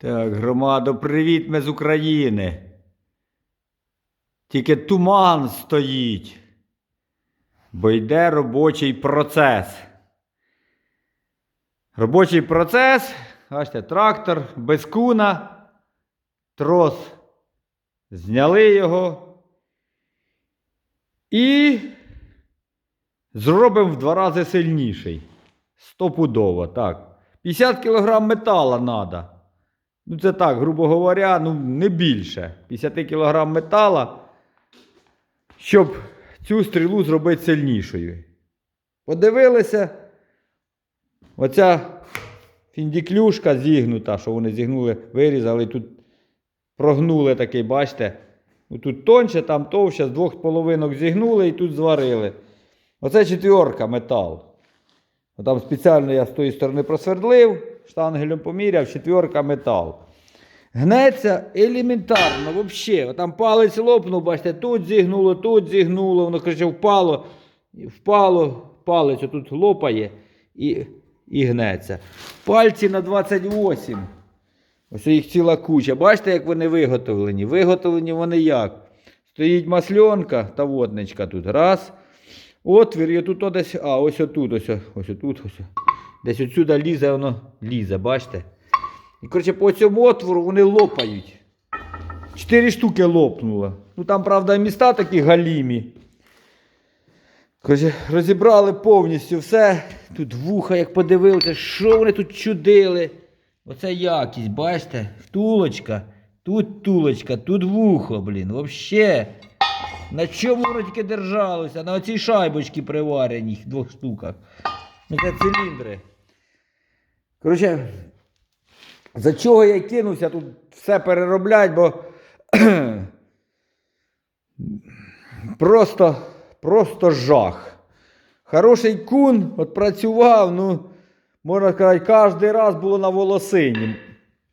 Так, громадо, привіт, ми з України. Тільки туман стоїть, бо йде робочий процес. Робочий процес, бачите, трактор без куна, трос. Зняли його і зробимо в два рази сильніший. Стопудово, так. 50 кг метала треба. Ну, це так, грубо говоря, ну не більше. 50 кг метала, щоб цю стрілу зробити сильнішою. Подивилися, оця фіндіклюшка зігнута, що вони зігнули, вирізали, тут прогнули такий, бачите? Ну, Тут тонше, там товще, з двох половинок зігнули і тут зварили. Оце четверка метал. Там спеціально я з тої сторони просвердлив, штангелем поміряв, четверка метал. Гнеться елементарно, взагалі. Там палець лопнув, бачите, тут зігнуло, тут зігнуло, воно коротше, впало, впало, палець отут лопає і, і гнеться. Пальці на 28. Ось їх ціла куча. Бачите, як вони виготовлені? Виготовлені вони як? Стоїть масльонка та водничка тут. Раз. Отвір, і тут десь, а, ось отут, ось, ось отут, ось. Десь отсюди лізе, воно лізе, бачите? І, коротше, по цьому отвору вони лопають. Чотири штуки лопнуло. Ну там, правда, міста такі галімі. Коротше, розібрали повністю все. Тут вуха, як подивилися, що вони тут чудили. Оце якість, бачите? Втулочка. Тут тулочка, тут вухо, блін. Вообще. На чому воно тільки держалося? На оцій шайбочці привареній двох штуках. Ну, Це циліндри. Коротше, за чого я кинувся тут все перероблять, бо просто, просто жах. Хороший кун працював, ну, можна сказати, кожен раз було на волосині.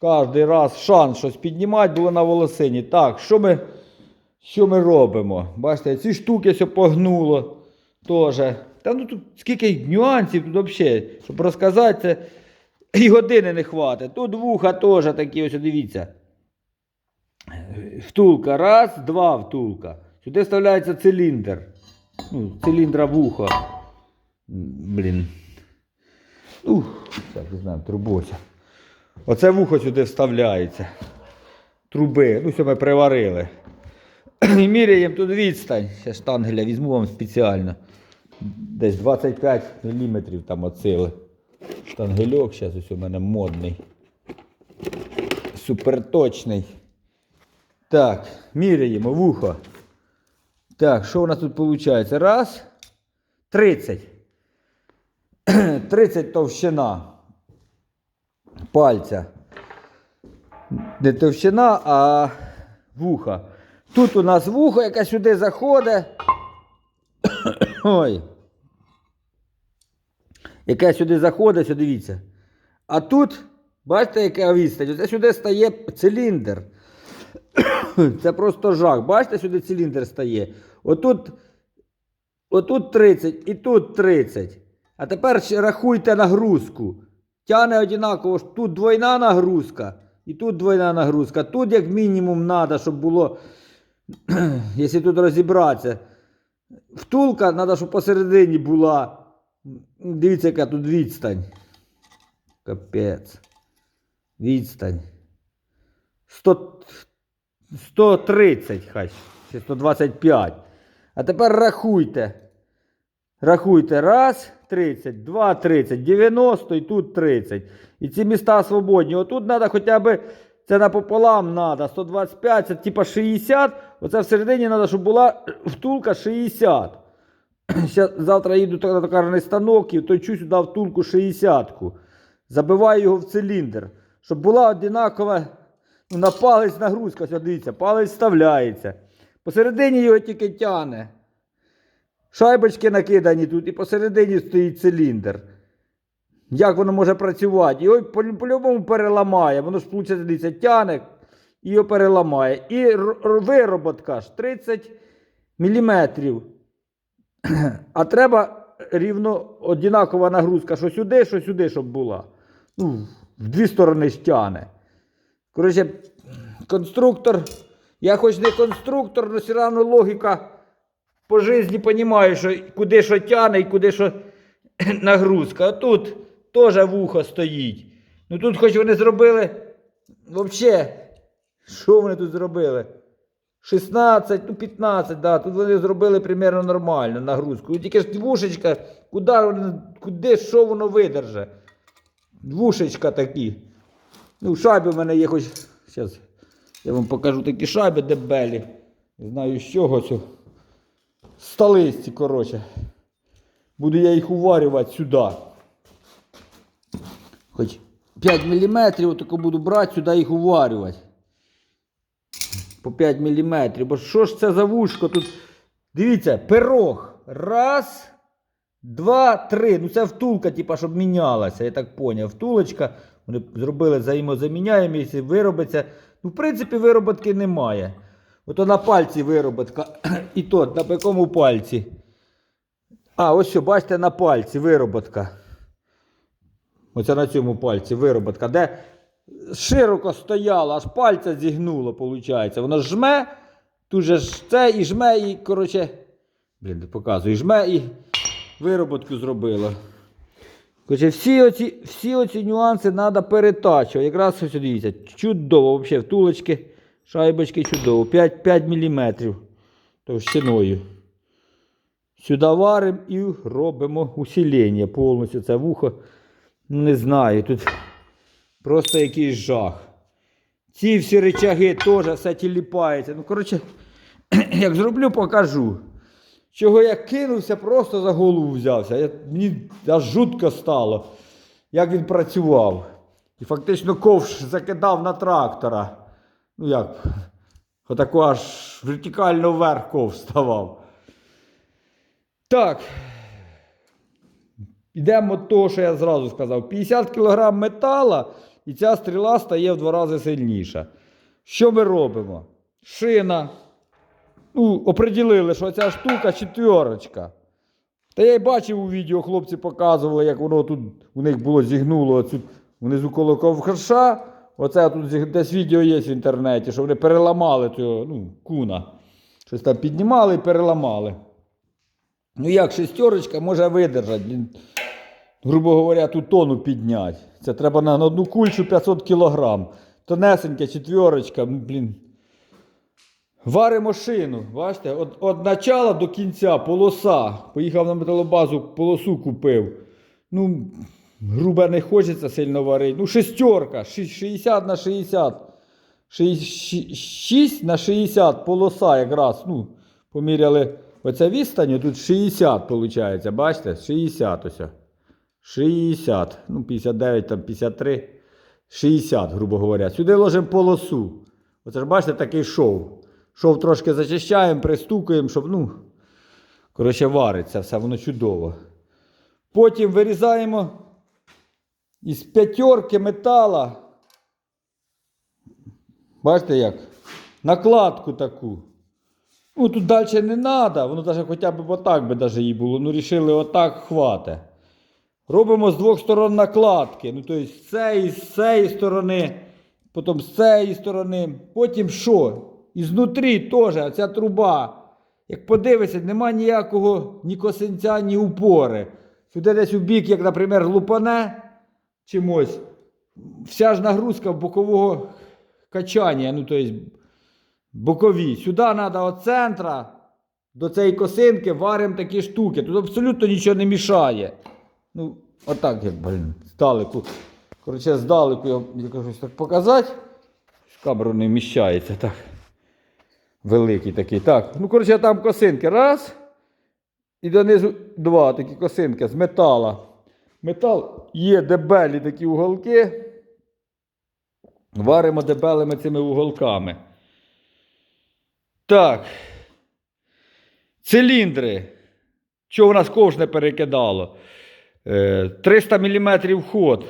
Кожен раз шанс щось піднімати було на волосині. Так, що ми, що ми робимо? Бачите, ці штуки все погнуло теж. Та ну тут скільки нюансів тут взагалі, щоб розказати, це і години не хватить. Тут вуха теж такі, ось дивіться. Втулка. Раз, два втулка. Сюди вставляється циліндр. Ну, циліндра вуха. Блін. Ну, так, не знаю, трубося. Оце вухо сюди вставляється. Труби. Ну, все ми приварили. І міряємо тут відстань. Ще штангеля візьму вам спеціально. Десь 25 мм там от сили. Штангельок, зараз ось у мене модний. Суперточний. Так, міряємо вухо. Так, що у нас тут виходить? Раз. 30. 30 товщина пальця. Не товщина, а вуха. Тут у нас вухо, яке сюди заходить. Ой. Яке сюди заходить, дивіться. А тут, бачите, яка відстань? Оце сюди стає циліндр. Це просто жах. Бачите, сюди циліндр стає. Отут, отут 30 і тут 30. А тепер рахуйте нагрузку. Тяне однаково, тут двойна нагрузка і тут двойна нагрузка. Тут як мінімум треба, щоб було, якщо тут розібратися, втулка треба, щоб посередині була. Дивіться, яка тут відстань. Капець. Відстань. 100, 130 хай. Чи 125. А тепер рахуйте. Рахуйте. Раз, 30, два, 30, 90 і тут 30. І ці міста свободні. Отут треба хоча б, це напополам треба, 125, це типа 60. Оце всередині треба, щоб була втулка 60. Завтра їду на токарний станок і точу сюди втулку 60-ку. Забиваю його в циліндр. Щоб була одинакова ну, на палець нагрузка. Ось, палець вставляється. Посередині його тільки тяне. Шайбочки накидані тут і посередині стоїть циліндр. Як воно може працювати? Його по- по-любому переламає. Воно ж дивіться, тяне і його переламає. І вироботка ж 30 міліметрів. А треба рівно одинакова нагрузка, що сюди, що сюди, щоб була. Ну, в дві сторони ж тяне. Коротше, конструктор. Я хоч не конструктор, але все одно логіка по житті розумію, що куди що тяне і куди що нагрузка. А тут теж вухо стоїть. Ну тут хоч вони зробили. Взагалі, що вони тут зробили? 16, ну 15, да, тут вони зробили примерно нормально нагрузку. Тільки ж вушечка, куди, куди що воно видерже? Вушечка такі. Ну, шайби в мене є хоч. Зараз я вам покажу такі шайби дебелі. Не знаю з чого це. Сталисті, коротше. Буду я їх уварювати сюди. Хоч 5 мм, отако буду брати, сюди їх уварювати. По 5 мм. Бо що ж це за вушко тут? Дивіться, пирог. Раз, два, три. Ну це втулка, типа, щоб мінялася. Я так поняв. Втулочка. Вони зробили взаємозаміняємість, виробиться. Ну, в принципі, вироботки немає. Ото на пальці вироботка. І то, на якому пальці? А, ось що, бачите, на пальці вироботка. Оце на цьому пальці вироботка, де широко стояла, аж пальця зігнуло, виходить. Воно жме, тут же ж це і жме, і, коротше, блін, показую, і жме і вироботку зробило. Коротше, всі оці, всі оці нюанси треба перетачувати. Якраз ось дивіться, чудово, взагалі, втулочки, шайбочки чудово. 5, 5 мм товщиною. Сюди варимо і робимо усилення повністю. Це вухо. Ну, не знаю, тут просто якийсь жах. Ці всі речаги теж все тіліпається. Ну, коротше, як зроблю, покажу. Чого я кинувся, просто за голову взявся. Я, мені аж жутко стало, як він працював. І фактично ковш закидав на трактора. Ну як, отако аж вертикально вверх ковш ставав. Так. Йдемо до того, що я зразу сказав. 50 кг метала, і ця стріла стає в два рази сильніша. Що ми робимо? Шина. Ну, оприділили, що ця штука четверочка. Та я й бачив у відео, хлопці показували, як воно тут у них було зігнуло оцю, внизу коло ковша. Оце тут десь відео є в інтернеті, що вони переламали цього, ну, куна. Щось там піднімали і переламали. Ну як шестерочка може видержати, грубо говоря, ту тону підняти. Це треба на, одну кульчу 500 кг. Тонесенька четверочка, блін. Варимо шину, бачите, от, от начала до кінця полоса. Поїхав на металобазу, полосу купив. Ну, грубо не хочеться сильно варити. Ну, шестерка, 60 на 60. 6 на 60 полоса якраз. Ну, поміряли оця відстань, тут 60 виходить, бачите? 60 ось. 60, ну 59, там 53, 60, грубо говоря. Сюди ложимо полосу. Оце ж бачите, такий шов. Шов трошки зачищаємо, пристукуємо, щоб, ну, коротше, вариться все, воно чудово. Потім вирізаємо із п'ятерки метала. Бачите як? Накладку таку. Ну, тут далі не треба, воно навіть хоча б отак би даже їй було. Ну, рішили отак хвате. Робимо з двох сторон накладки. Ну, тобто з цієї, з цієї сторони, потім з цієї сторони. Потім що? І знутрі теж ця труба. Як подивишся, нема ніякого ні косинця, ні упори. Сюди десь у бік, як, наприклад, лупане чимось. Вся ж нагрузка бокового качання, ну, тобто бокові. Сюди треба від центра до цієї косинки варимо такі штуки. Тут абсолютно нічого не мішає. Ну, отак, як, блін, здалеку. Коротше, здалеку я щось так показати. В камеру не вміщається, так. Великий такий. Так. Ну, коротше, там косинки. Раз. І донизу два такі косинки з метала. Метал є дебелі такі уголки. Варимо дебелими цими уголками. Так. Циліндри. Чого в нас ковш не перекидало? Е, 300 мм ход.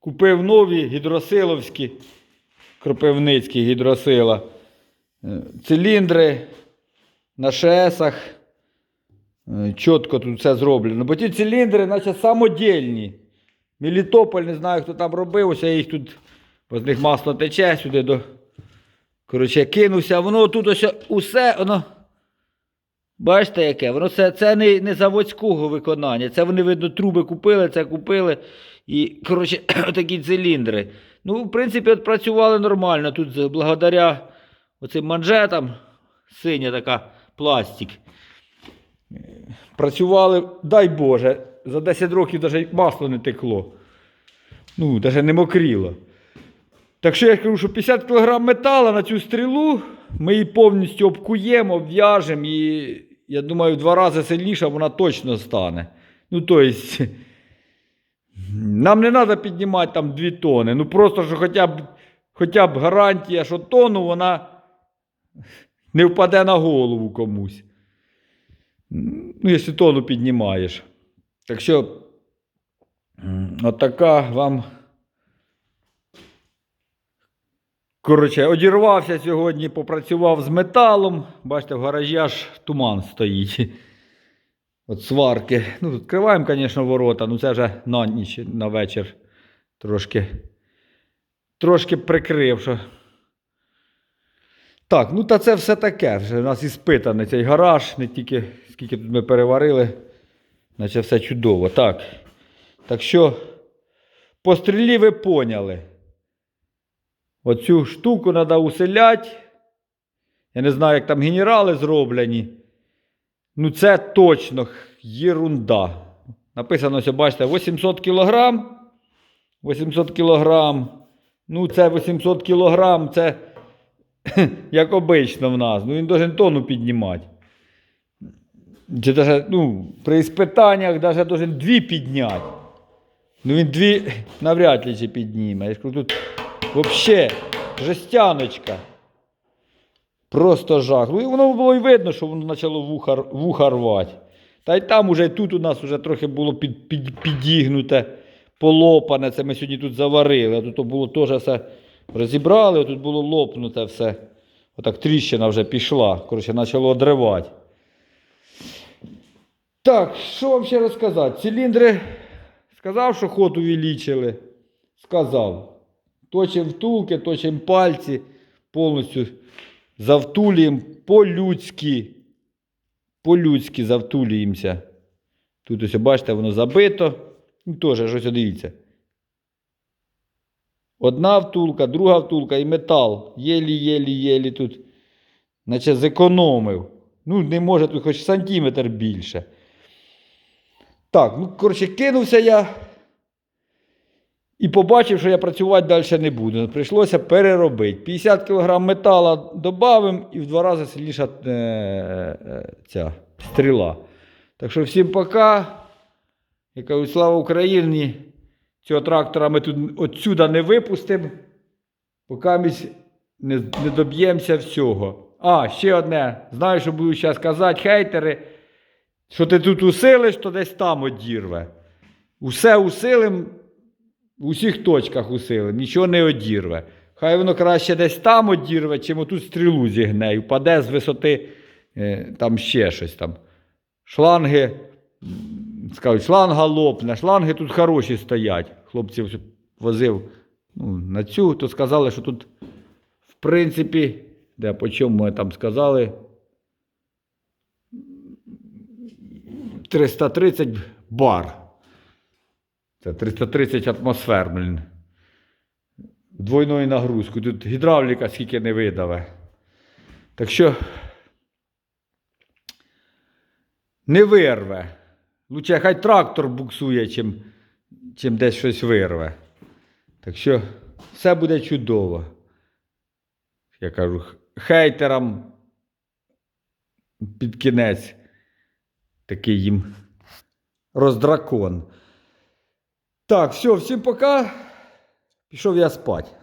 Купив нові гідросиловські, кропивницькі гідросила. Е, Циліндри на шесах. Е, Чітко тут все зроблено. Бо ті циліндри, наче самодільні. Мелітополь, не знаю, хто там робив, ось я їх тут з них масло тече сюди до. Коротше, кинувся, воно тут ось усе, воно. Бачите, яке? Воно це, це не, не заводського виконання. Це вони, видно, труби купили, це купили. І, коротше, такі циліндри. Ну, в принципі, от працювали нормально. Тут благодаря оцим манжетам, синя така пластик. Працювали, дай Боже, за 10 років навіть масло не текло. Ну, навіть не мокріло. Так що я кажу, що 50 кг металу на цю стрілу ми її повністю обкуємо, обв'яжемо і, я думаю, в два рази сильніша вона точно стане. Ну, тобто, нам не треба піднімати там 2 тони. Ну просто що хоча б, хоча б гарантія, що тону вона не впаде на голову комусь. Ну, якщо тону піднімаєш. Так що, отака вам. Коротше, одірвався сьогодні, попрацював з металом. Бачите, в гаражі аж туман стоїть. От сварки. Ну, відкриваємо, звісно, ворота, ну це вже на ніч, на вечір трошки, трошки прикрив. Що... Так, ну та це все таке. Вже у нас іспитаний цей гараж, не тільки скільки тут ми переварили, наче все чудово. Так. Так що, по стрілі ви поняли. Оцю штуку треба усиляти. Я не знаю, як там генерали зроблені. Ну, це точно єрунда. Написано, ось, бачите, 800 кг. 800 кг. Ну, це 800 кг, це як обично в нас. Ну, він должен тонну піднімати. Чи даже, ну, при іспитаннях даже должен дві підняти. Ну він дві навряд ли підніме. Я ж кажу, тут взагалі жестяночка. Просто жах. Ну і воно було і видно, що воно почало вуха, рвати. Та й там уже тут у нас вже трохи було під, під, підігнуте, полопане. Це ми сьогодні тут заварили. А тут було теж все розібрали, а тут було лопнуте все. Отак тріщина вже пішла. Коротше, почало одривати. Так, що вам ще розказати? Циліндри сказав, що ход увеличили. Сказав. Точимо втулки, точимо пальці, повністю завтулюємо по-людськи. По-людськи завтулюємося. Тут ось, бачите, воно забито. Ну, теж, ось дивіться. Одна втулка, друга втулка і метал. Єлі-єлі-єлі тут. Наче зекономив. Ну, не може тут хоч сантиметр більше. Так, ну, коротше, кинувся я і побачив, що я працювати далі не буду. Прийшлося переробити. 50 кг метала додавим і в два рази сильніша е, е, ця стріла. Так що всім пока. Я кажу, слава Україні. Цього трактора ми тут отсюда не випустимо, поки ми не, не доб'ємося всього. А, ще одне. Знаю, що буду зараз казати, хейтери, що ти тут усилиш, то десь там одірве. Усе усилим, в усіх точках усилим, нічого не одірве. Хай воно краще десь там одірве, чим отут стрілу зігне і впаде з висоти е, там ще щось там. Шланги, скажуть, шланга лопне, шланги тут хороші стоять. Хлопців возив ну, на цю, то сказали, що тут, в принципі, де по чому там сказали. 330 бар. Це 330 атмосфер, блін. Двойною нагрузкою. Тут гідравліка скільки не видаве. Так що не вирве. Лучше хай трактор буксує, чим, чим десь щось вирве. Так що все буде чудово. Я кажу, хейтерам під кінець такий їм роздракон. Так, все, всім пока. Пішов я спать.